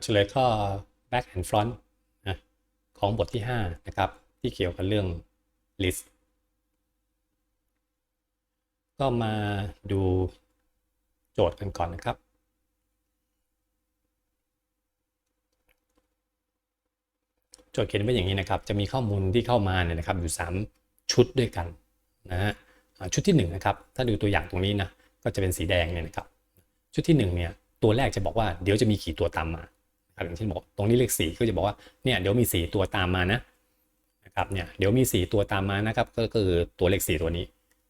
เฉลยข้อ back and front นะของบทที่ 5 นะครับ ที่เกี่ยวกับเรื่อง list ก็มาดูโจทย์กันก่อนนะครับ โจทย์เขียนไว้อย่างนี้นะครับ จะมีข้อมูลที่เข้ามาเนี่ยนะครับ อยู่ 3 ชุดด้วยกันนะฮะชุดที่1นะครับ ถ้าดูตัวอย่างตรงนี้นะ ก็จะเป็นสีแดงเนี่ยนะครับ ชุดที่1เนี่ย ตัวแรกจะบอกว่าเดี๋ยวจะมีกี่ตัวตามมา อย่างเช่นบอกตรงนี้เลขสี่ก็จะบอกว่าเนี่ยเดี๋ยวมีสี่ตัวตามมานะนะครับเนี่ยเดี๋ยวมีสี่ตัวตามมานะครับก็คือตัวเลขสี่ตัวนี้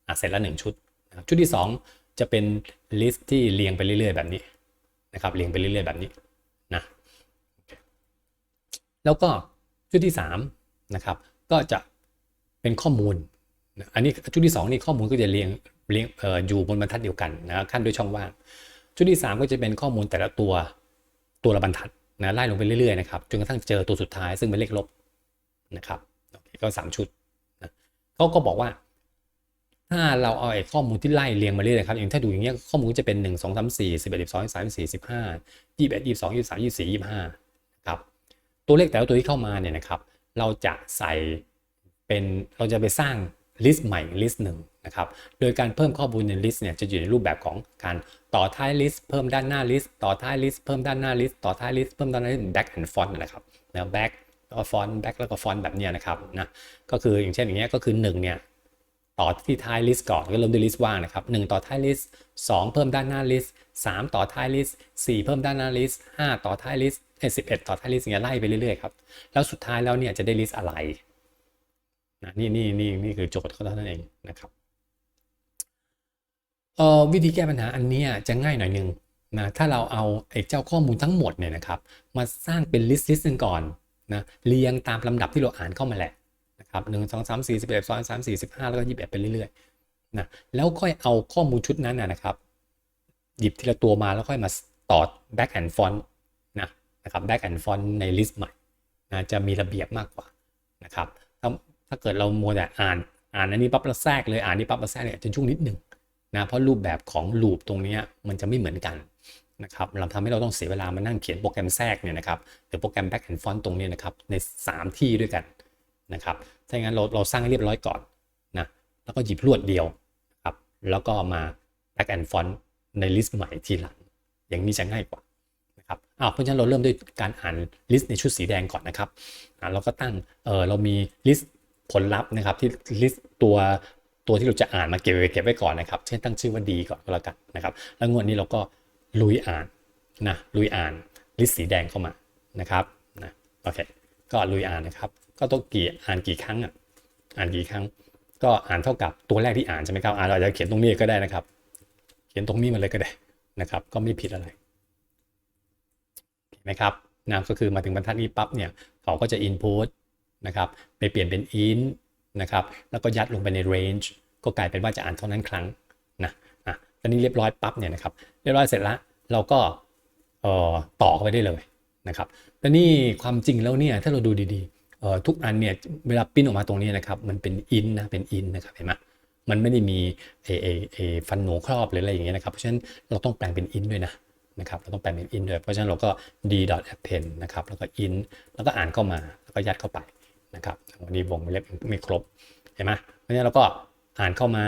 อะเสร็จแล้วหนึ่งชุดนะครับชุดที่สองจะเป็นลิสต์ที่เรียงไปเรื่อยๆแบบนี้นะครับเรียงไปเรื่อยๆแบบนี้นะแล้วก็ชุดที่3นะครับก็จะเป็นข้อมูล อันนี้ชุดที่ 2 นี่ข้อมูลก็จะเรียงเรียงเอ่ออยู่บนบรรทัดเดียวกันนะขั้นด้วยช่องว่าง ชุดที่ 3 ก็จะเป็นข้อมูลแต่ละตัวตัวละบรรทัด นะไล่ลงไปเรื่อยๆนะครับจนกระทั่งเจอตัวสุดท้ายซึ่งเป็นเลขลบนะครับก็ 3 ชุดนะเขาก็บอกว่า ถ้าเราเอาไอ้ข้อมูลที่ไล่เรียงมาเรื่อยๆครับอย่างถ้าดูอย่างเงี้ยข้อมูลจะเป็น 1 2 3 4 11 12 13 14 15 21 22 23 24 25ครับตัวเลขแต่ละตัวที่เข้ามาเนี่ยนะครับ เราจะใส่เป็นเราจะไปสร้าง ลิสต์ใหม่ลิสต์หนึ่งนะครับ โดยการเพิ่มข้อมูลในลิสต์เนี่ยจะอยู่ในรูปแบบของการต่อท้ายลิสต์เพิ่มด้านหน้าลิสต์ต่อท้ายลิสต์เพิ่มด้านหน้าลิสต์ต่อท้ายลิสต์เพิ่มด้านหน้าลิสต์ back and front นะครับนะ back แล้วก็ front back แล้วก็ front แบบเนี้ยนะครับนะก็คืออย่างเช่นอย่างเงี้ยก็คือ1เนี่ยต่อที่ท้ายลิสต์ก่อนก็เริ่มด้วยลิสต์ว่างนะครับ1ต่อท้ายลิสต์2เพิ่มด้านหน้าลิสต์3ต่อท้ายลิสต์4เพิ่มด้านหน้าลิสต์5ต่อท้ายลิสต์เอ้ย11 ต่อท้ายลิสต์เงี้ยไล่ไปเรื่อยๆครับแล้วสุดท้ายแล้วเนี่ยจะได้ลิสต์อะไร นะนี่นี่นี่นี่คือโจทย์เขาเท่านั้นเองนะครับเอ่อวิธีแก้ปัญหาอันนี้จะง่ายหน่อยนึงนะถ้าเราเอาไอ้เจ้าข้อมูลทั้งหมดเนี่ยนะครับมาสร้างเป็นลิสต์ลิสต์หนึงก่อนนะเรียงตามลำดับที่เราอ่านเข้ามาแหละนะครับหนึ่งสองสามสี่สิบเอ็ดสองสามสี่สิบห้าแล้วก็ยี่สิบเอ็ดไปเรื่อยๆนะแล้วค่อยเอาข้อมูลชุดนั้นนะนะครับ หยิบทีละตัวมาแล้วค่อยมาต่อ back and front นะนะครับ back and front ในลิสต์ใหม่นะจะมีระเบียบมากกว่านะครับ ถ้าเกิดเรามัวแต่อ่าน อ่านอันนี้ปั๊บแล้วแทรกเลยอ่านนี้ปั๊บแล้วแทรกเนี่ยจะยุ่งนิดหนึ่งนะเพราะรูปแบบของลูปตรงนี้มันจะไม่เหมือนกันนะครับเราทำให้เราต้องเสียเวลามานั่งเขียนโปรแกรมแทรกเนี่ยนะครับหรือโปรแกรม back and front ตรงนี้นะครับใน 3 ที่ด้วยกันนะครับถ้าอย่างนั้นเราเราสร้างให้เรียบร้อยก่อนนะแล้วก็หยิบลวดเดียวครับแล้วก็มา back and front ในลิสต์ใหม่ทีหลัง อย่างนี้จะง่ายกว่านะครับอ้าวเพราะฉะนั้นเราเริ่มด้วยการอ่านลิสต์ในชุดสีแดงก่อนนะครับอ่าเราก็ตั้งเออเรามีลิสต์ ผลลัพธ์นะครับที่ลิสต์ตัวตัวที่เราจะอ่านมาเก็บไว้เก็บไว้ก่อนนะครับ เช่นตั้งชื่อว่าดีก่อนก็แล้วกันนะครับ แล้วงวดนี้เราก็ลุยอ่านนะลุยอ่านลิสต์สีแดงเข้ามานะครับนะโอเคก็ลุยอ่านนะครับ ก็ต้องกี่อ่านกี่ครั้งอะอ่านกี่ครั้ง ก็อ่านเท่ากับตัวแรกที่อ่านใช่ไหมครับอ่านเราอาจจะเขียนตรงนี้ก็ได้นะครับ เขียนตรงนี้มาเลยก็ได้นะครับ ก็ไม่ผิดอะไรเห็นไหมครับนะก็คือมาถึงบรรทัดนี้ปั๊บเนี่ยเขาก็จะ input นะครับไปเปลี่ยนเป็น int นะครับแล้วก็ยัดลงไปใน range ก็กลายเป็นว่าจะอ่านเท่านั้นครั้งนะอะตอนนี้เรียบร้อยปั๊บเนี่ยนะครับเรียบร้อยเสร็จแล้วเราก็เอ่อต่อเข้าไปได้เลยนะครับแต่นี่ความจริงแล้วเนี่ยถ้าเราดูดีๆเอ่อทุกอันเนี่ยเวลาปิ้นออกมาตรงนี้นะครับมันเป็นอินนะเป็นอินนะครับเห็นไหมมันไม่ได้มีเอเอเอฟันหนูครอบหรืออะไรอย่างเงี้ยนะครับเพราะฉะนั้นเราต้องแปลงเป็นอินด้วยนะนะครับเราต้องแปลงเป็นอินด้วยเพราะฉะนั้นเราก็ d append นะครับแล้วก็ in แล้วก็อ่านเข้ามาแล้วก็ยัดเข้าไป นะครับวันนี้วงเล็บไม่ครบเห็นไหมเพราะฉะนั้นเราก็อ่านเข้ามา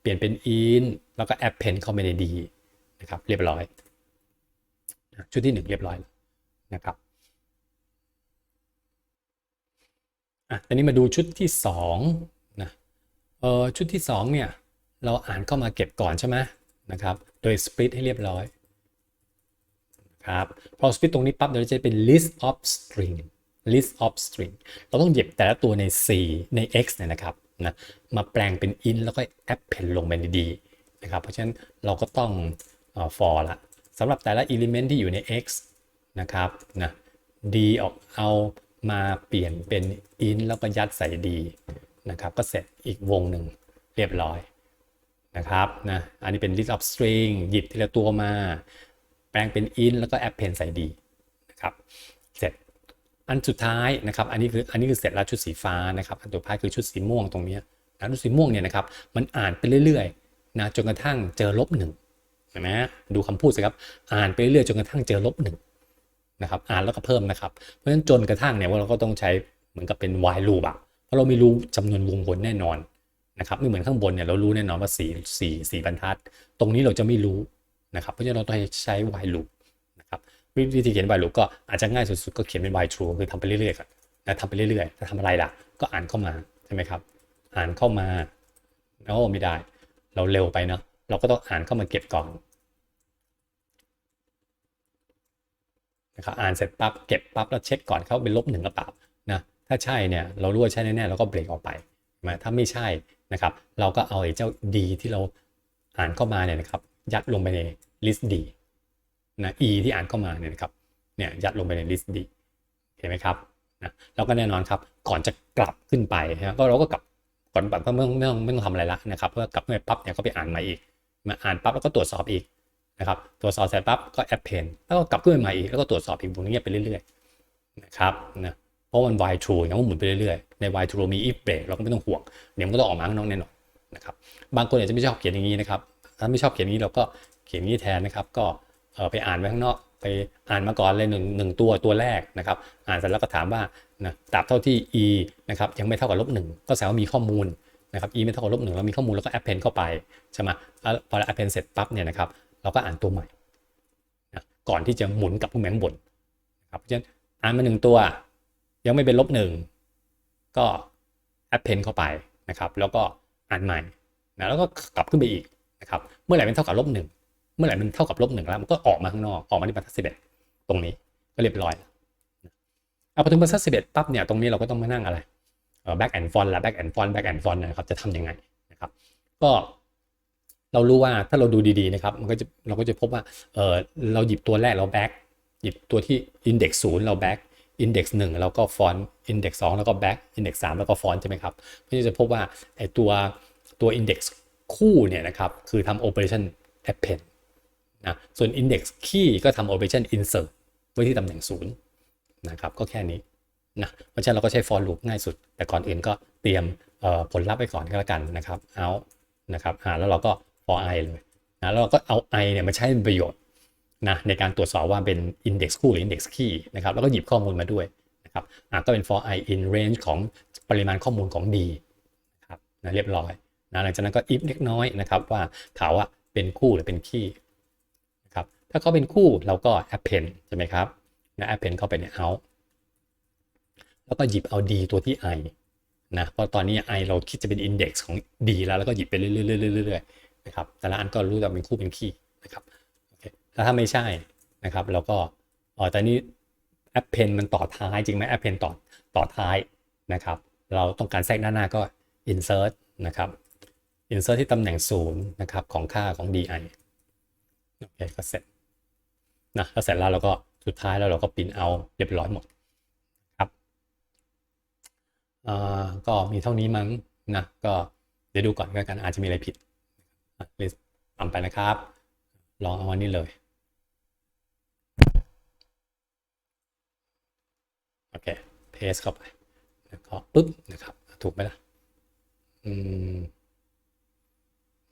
เปลี่ยนเป็น in แล้วก็ append เข้าไปใน d นะครับเรียบร้อย ชุดที่หนึ่งเรียบร้อยแล้วนะครับอะตอนนี้มาดูชุดที่2นะเออชุดที่ 2 เนี่ย เราอ่านเข้ามาเก็บก่อนใช่ไหมนะครับ โดย split ให้เรียบร้อยครับพอ split ตรงนี้ปั๊บเดี๋ยวจะเป็น list of string list of string เราต้องหยิบแต่ละตัวใน C ใน x เนี่ยนะครับนะมาแปลงเป็น int แล้วก็ append ลงไปใน d นะครับ เพราะฉะนั้นเราก็ต้องอ่อ for ละสำหรับแต่ละ element ที่อยู่ใน x นะครับนะ d ออกเอามาเปลี่ยนเป็น int แล้วก็ยัดใส่ d นะครับ ก็เสร็จอีกวงหนึ่งเรียบร้อยนะครับนะอันนี้เป็น list of string หยิบทีละตัวมา แปลงเป็น int แล้วก็ append ใส่ d นะครับ อันสุดท้ายนะครับอันนี้คืออันนี้คือเสร็จแล้วชุดสีฟ้านะครับอันสุดท้ายคือชุดสีม่วงตรงนี้นะชุดสีม่วงเนี่ยนะครับมันอ่านไปเรื่อยๆนะจนกระทั่งเจอลบหนึ่งเห็นไหมฮะดูคำพูดสิครับอ่านไปเรื่อยๆจนกระทั่งเจอลบหนึ่งนะครับอ่านแล้วก็เพิ่มนะครับเพราะฉะนั้นจนกระทั่งเนี่ยว่าเราก็ต้องใช้เหมือนกับเป็น while loop อะเพราะเราไม่รู้จำนวนวงบนแน่นอนนะครับไม่เหมือนข้างบนเนี่ยเรารู้แน่นอนว่าสี่สี่สี่บรรทัด ตรงนี้เราจะไม่รู้นะครับเพราะฉะนั้นเราต้องใช้ while loop วิธีเขียน while loop ก็อาจจะง่ายสุดๆก็เขียนเป็น while true คือทำไปเรื่อยๆก่อนนะทำไปเรื่อยๆจะทำอะไรล่ะ ก็อ่านเข้ามาใช่ไหมครับ อ่านเข้ามาโอ้ไม่ได้ เราเร็วไปเนาะเราก็ต้องอ่านเข้ามาเก็บก่อนนะครับอ่านเสร็จปั๊บเก็บปั๊บแล้วเช็คก่อนเขาเป็นลบหนึ่งหรือเปล่านะถ้าใช่เนี่ยเรารู้ว่าใช่แน่ๆเราก็เบรกออกไปนะถ้าไม่ใช่นะครับ เราก็เอาไอ้เจ้า D ที่เราอ่านเข้ามาเนี่ยนะครับ ยัดลงไปใน list D นะ E ที่อ่านเข้ามาเนี่ยนะครับเนี่ยยัดลงไปใน list D เห็นไหมครับนะแล้วก็แน่นอนครับก่อนจะกลับขึ้นไปนะก็เราก็กลับก่อนแบบไม่ต้องไม่ต้องไม่ต้องทำอะไรละนะครับเพื่อกลับไปปั๊บเนี่ยก็ไปอ่านใหม่อีก มาอ่านปั๊บแล้วก็ตรวจสอบอีกนะครับตรวจสอบเสร็จปั๊บก็แอปเพนแล้วก็กลับขึ้นไปใหม่อีกแล้วก็ตรวจสอบอีกวงนี้ไปเรื่อยๆนะครับนะเพราะมัน wild true อย่างมันหมุนไปเรื่อยๆใน wild true มี if break เราก็ไม่ต้องห่วงเดี๋ยวมันก็ต้องออกมาข้างนอกแน่นอนนะครับบางคนอาจจะไม่ชอบเขียนอย่างนี้นะครับถ้าไม่ชอบเขียนอย่างนี้เราก็เขียนอย่างนี้แทนนะครับก็ ไปอ่านไว้ข้างนอก ไปอ่านมาก่อนเลยหนึ่งหนึ่งตัวตัวแรกนะครับ อ่านเสร็จแล้วก็ถามว่านะตราบเท่าที่ e นะครับยังไม่เท่ากับลบหนึ่งก็แสดงว่ามีข้อมูลนะครับ e ไม่เท่ากับลบหนึ่งเรามีข้อมูลแล้วก็ append เข้าไปใช่ไหมพอ append เสร็จปั๊บเนี่ยนะครับเราก็อ่านตัวใหม่นะก่อนที่จะหมุนกลับขึ้นมาข้างบนนะครับเพราะฉะนั้นอ่านมาหนึ่งตัว ยังไม่เป็นลบหนึ่งก็ append เข้าไปนะครับ แล้วก็อ่านใหม่นะแล้วก็กลับขึ้นไปอีกนะครับเมื่อไหร่เป็นเท่ากับลบหนึ่ง เมื่อไหร่มันเท่ากับลบหนึ่งแล้วมันก็ออกมาข้างนอกออกมาที่บรรทัดสิบเอ็ดตรงนี้ก็เรียบร้อยแล้วเอาพอถึงบรรทัดสิบเอ็ดปั๊บเนี่ยตรงนี้เราก็ต้องมานั่งอะไรเอ่อ back and front ละ back and front back and front นะครับจะทำยังไงนะครับ ก็เรารู้ว่าถ้าเราดูดีๆนะครับมันก็จะเราก็จะพบว่าเออเราหยิบตัวแรกเรา back หยิบตัวที่ index ศูนย์เรา back index หนึ่งเราก็ front index สองแล้วก็ back index สามแล้วก็ front ใช่ไหมครับก็จะพบว่าไอตัวตัว index คู่เนี่ยนะครับคือทำ operation append นะส่วน index key ก็ทำ operation insert ไว้ที่ตำแหน่งศูนย์นะครับก็แค่นี้นะเพราะฉะนั้นเราก็ใช้ for loop ง่ายสุด แต่ก่อนอื่นก็เตรียมผลลัพธ์ไปก่อนก็แล้วกันนะครับ out นะครับอ่าแล้วเราก็ for i เลยนะแล้วเราก็เอา i เนี่ยมาใช้เป็นประโยชน์นะในการตรวจสอบว่าเป็น index คู่หรือ index key นะครับแล้วก็หยิบข้อมูลมาด้วยนะครับก็เป็น for i in range ของปริมาณข้อมูลของ d นะครับนะเรียบร้อยนะหลังจากนั้นก็ if เล็กน้อยนะครับว่าถามว่าเป็นคู่หรือเป็น key นะครับ ถ้าเขาเป็นคู่เราก็ append ใช่ไหมครับนะ append เข้าไปใน out แล้วก็หยิบเอา d ตัวที่ i นะเพราะตอนนี้ i เราคิดจะเป็น index ของ d แล้วแล้วก็หยิบไปเรื่อยๆเรื่อยๆนะครับ แต่ละอันก็รู้ว่าเป็นคู่เป็นคีย์นะครับโอเคแล้วถ้าไม่ใช่นะครับ เราก็อ๋อตอนนี้ append มันต่อท้ายจริงไหม append ต่อต่อท้ายนะครับ เราต้องการแทรกด้านหน้าก็ insert นะครับ insert ที่ตำแหน่งศูนย์นะครับของค่าของ di โอเคก็เสร็จ นะแล้วเสร็จแล้วเราก็สุดท้ายแล้วเราก็ปิ้นเอาเรียบร้อยหมดครับอ่าก็มีเท่านี้มั้งนะก็เดี๋ยวดูก่อนก็แล้วกันอาจจะมีอะไรผิดลิสทำไปนะครับ ลองเอาอันนี้เลยโอเคเพสเข้าไปแล้วก็ปึ๊บนะครับ ถูกไหมล่ะอืม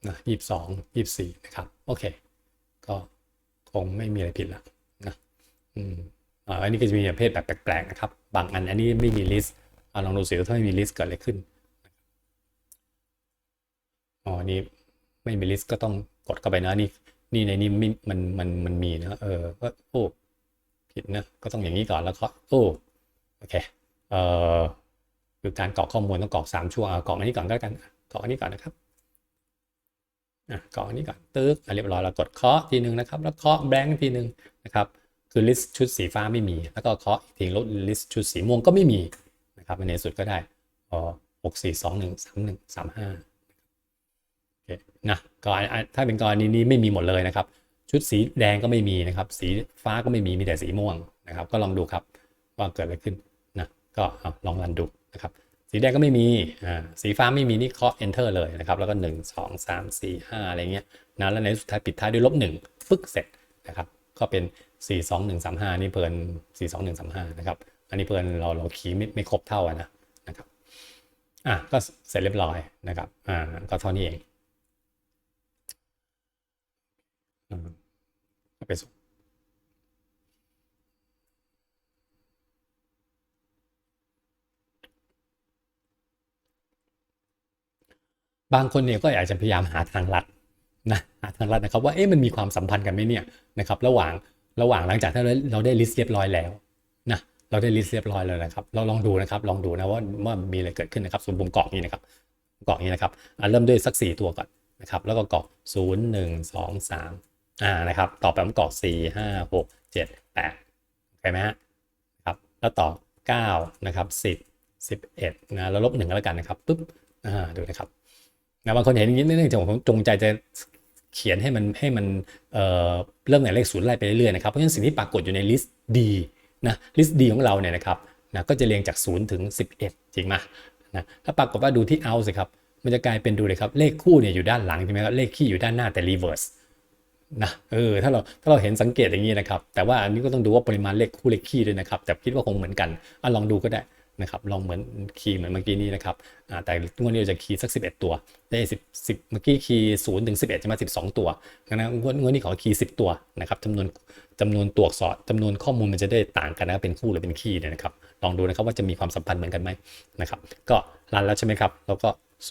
นะยี่สิบสองยี่สิบสี่นะครับ โอเค ก็ คงไม่มีอะไรผิดละนะอืมอ่าอันนี้ก็จะมีประเภทแบบแปลกๆนะครับ บางอันอันนี้ไม่มีลิสต์ลองดูสิว่าถ้าไม่มีลิสต์เกิดอะไรขึ้นอ๋อนนี้ไม่มีลิสต์ก็ต้องกดเข้าไปนะนี่นี่ในนี้ม่มันมันมันมีนะเออก็โอ้ผิดนะก็ต้องอย่างนี้ก่อนแล้วก็โอ้โอเคเอ่อคือการกรอกข้อมูลต้องกรอกสามช่วงเอากรอกอันนี้ก่อนก็แล้วกันกรอกอันนี้ก่อนนะครับ อะกรอกนนี้ก่อนตึ๊กเรียบร้อยเรากดเคาะทีหนึ่งนะครับ แล้วเคาะแบงค์ทีหนึ่งนะครับคือ list ชุดสีฟ้าไม่มี แล้วก็เคาะอีกทีลด list ชุดสีม่วงก็ไม่มีนะครับในสุดก็ได้อ๋อหกสี่สองหนึ่งสามหนึ่งสามห้าโอเคนะก็อะถ้าเป็นกรณีนี้ไม่มีหมดเลยนะครับ ชุดสีแดงก็ไม่มีนะครับ สีฟ้าก็ไม่มีมีแต่สีม่วงนะครับ ก็ลองดูครับว่าเกิดอะไรขึ้นนะก็ลองรันดูนะครับ สีแดงก็ไม่มีอ่าสีฟ้าไม่มีนี่เคาะ enter เลยนะครับ แล้วก็ 1 2 3 4 5 อะไรเงี้ยนะแล้วในสุดท้ายปิดท้ายด้วยลบ1ฟึกเสร็จนะครับ ก็เป็น 4 2 1 3 5 นี่เพลิน4 2 1 3 5 นะครับ อันนี้เพลินเราเราคีย์ไม่ไม่ครบเท่าอะนะนะครับอะก็เสร็จเรียบร้อยนะครับอ่าก็เท่านี้เองอ่าก็ไปส่ง บางคนเนี่ยก็อาจจะพยายามหาทางลัดนะหาทางลัดนะครับว่าเอ๊ะมันมีความสัมพันธ์กันไหมเนี่ยนะครับระหว่างระหว่างหลังจากที่เราเราได้ลิสต์เรียบร้อยแล้วนะเราได้ลิสต์เรียบร้อยแล้วนะครับเราลองดูนะครับลองดูนะว่าว่ามีอะไรเกิดขึ้นนะครับส่วนผมกรอกนี้นะครับกรอกนี้นะครับเริ่มด้วยสัก 4 ตัวก่อนนะครับแล้วก็กรอก 0 1 2 3อ่านะครับต่อไปผมกรอก 4 5 6 7 8โอเคไหมฮะครับแล้วต่อ 9 นะครับ 10 11นะแล้วลบ1ก็แล้วกันนะครับปุ๊บอ่าดูนะครับ นะบางคนเห็นอย่างนี้เนื่องจากผมจงใจจะเขียนให้มันให้มันเเริ่มจากเลขศูนย์ไล่ไปเรื่อยๆนะครับเพราะฉะนั้นสิ่งที่ปรากฏอยู่ในลิสต์ D นะลิสต์ D ของเราเนี่ยนะครับนะก็จะเรียงจาก 0 ถึง 11 จริงไหมนะถ้าปรากฏว่าดูที่ out สิครับมันจะกลายเป็นดูเลยครับเลขคู่เนี่ยอยู่ด้านหลังใช่ไหมครับเลขคี่อยู่ด้านหน้าแต่ reverse นะเออถ้าเราถ้าเราเห็นสังเกตอย่างนี้นะครับ แต่ว่าอันนี้ก็ต้องดูว่าปริมาณเลขคู่เลขคี่ด้วยนะครับ แต่คิดว่าคงเหมือนกันอะลองดูก็ได้ นะครับลองเหมือนคีย์เหมือนเมื่อกี้นี้นะครับแต่งวดนี้เราจะคีย์สัก 11 ตัว ได้10 10เมื่อกี้คีย์0ถึง11จะมา12 ตัวงั้นงวดงวดนี้ขอคีย์10 ตัวนะครับจำนวนจำนวนตัวอักษรจำนวนข้อมูลมันจะได้ต่างกันนะเป็นคู่หรือเป็นคีย์เนี่ยนะครับลองดูนะครับว่าจะมีความสัมพันธ์เหมือนกันไหมนะครับก็รันแล้วใช่ไหมครับแล้วก็ 0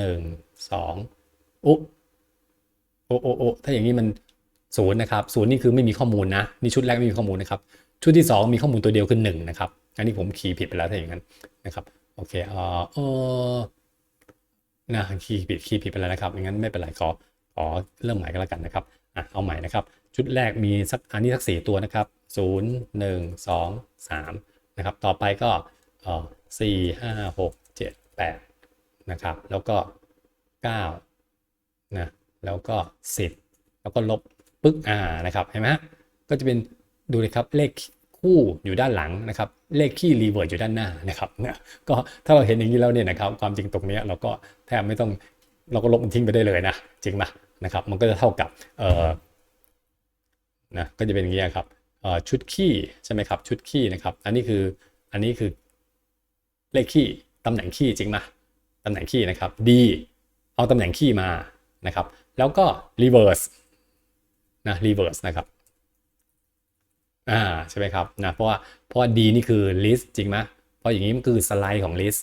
1 2อุ๊โอโอโอถ้าอย่างนี้มันศูนย์นะครับศูนย์นี่คือไม่มีข้อมูลนะนี่ชุดแรกไม่มีข้อมูลนะครับชุดที่ 2 มีข้อมูลตัวเดียวคือ1นะครับ อันนี้ผมคีย์ผิดไปแล้วถ้าอย่างนั้นนะครับโอเคเออเออนะคีย์ผิดคีย์ผิดไปแล้วนะครับงั้นไม่เป็นไรขอขอเริ่มใหม่ก็แล้วกันนะครับอะเอาใหม่นะครับชุดแรกมีสักอันนี้สักสี่ตัวนะครับศูนย์หนึ่งสองสามนะครับต่อไปก็เออสี่ห้าหกเจ็ดแปดนะครับแล้วก็เก้านะแล้วก็สิบแล้วก็ลบปึ๊กอ่านะครับเห็นไหมฮะก็จะเป็นดูเลยครับเลข คู่อยู่ด้านหลังนะครับ เลขคี่รีเวิร์สอยู่ด้านหน้านะครับเนี่ยก็ถ้าเราเห็นอย่างนี้แล้วเนี่ยนะครับความจริงตรงนี้เราก็แทบไม่ต้องเราก็ลบมันทิ้งไปได้เลยนะจริงไหมนะครับมันก็จะเท่ากับเอ่อนะก็จะเป็นอย่างนี้ครับเออชุดคี่ใช่ไหมครับชุดคี่นะครับอันนี้คืออันนี้คือเลขคี่ตำแหน่งคี่จริงไหมตำแหน่งคี่นะครับ D เอาตำแหน่งคี่มานะครับแล้วก็ reverse นะ reverse นะครับ อ่าใช่ไหมครับนะเพราะว่าเพราะว่า D นี่คือ list จริงไหมเพราะอย่างนี้มันคือสไลด์ของ list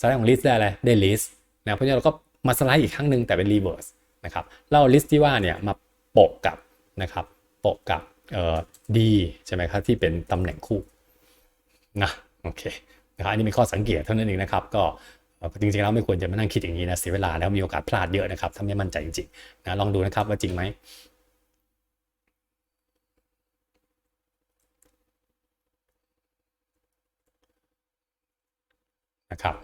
สไลด์ของ list ได้อะไรได้ list นะเพราะฉะนั้นเราก็มาสไลด์อีกครั้งหนึ่งแต่เป็น reverse นะครับเรา list ที่ว่าเนี่ยมาโปะกับนะครับโปะกับเอ่อ D ใช่ไหมครับที่เป็นตำแหน่งคู่นะโอเคนะครับอันนี้เป็นข้อสังเกตเท่านั้นเองนะครับก็จริงๆแล้วไม่ควรจะมานั่งคิดอย่างนี้นะเสียเวลาแล้วมีโอกาสพลาดเยอะนะครับถ้าไม่มั่นใจจริงๆนะลองดูนะครับว่าจริงไหม นะครับ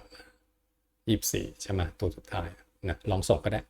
ยี่สี่ใช่ไหมตัวสุดท้ายนะลองส่งก็ได้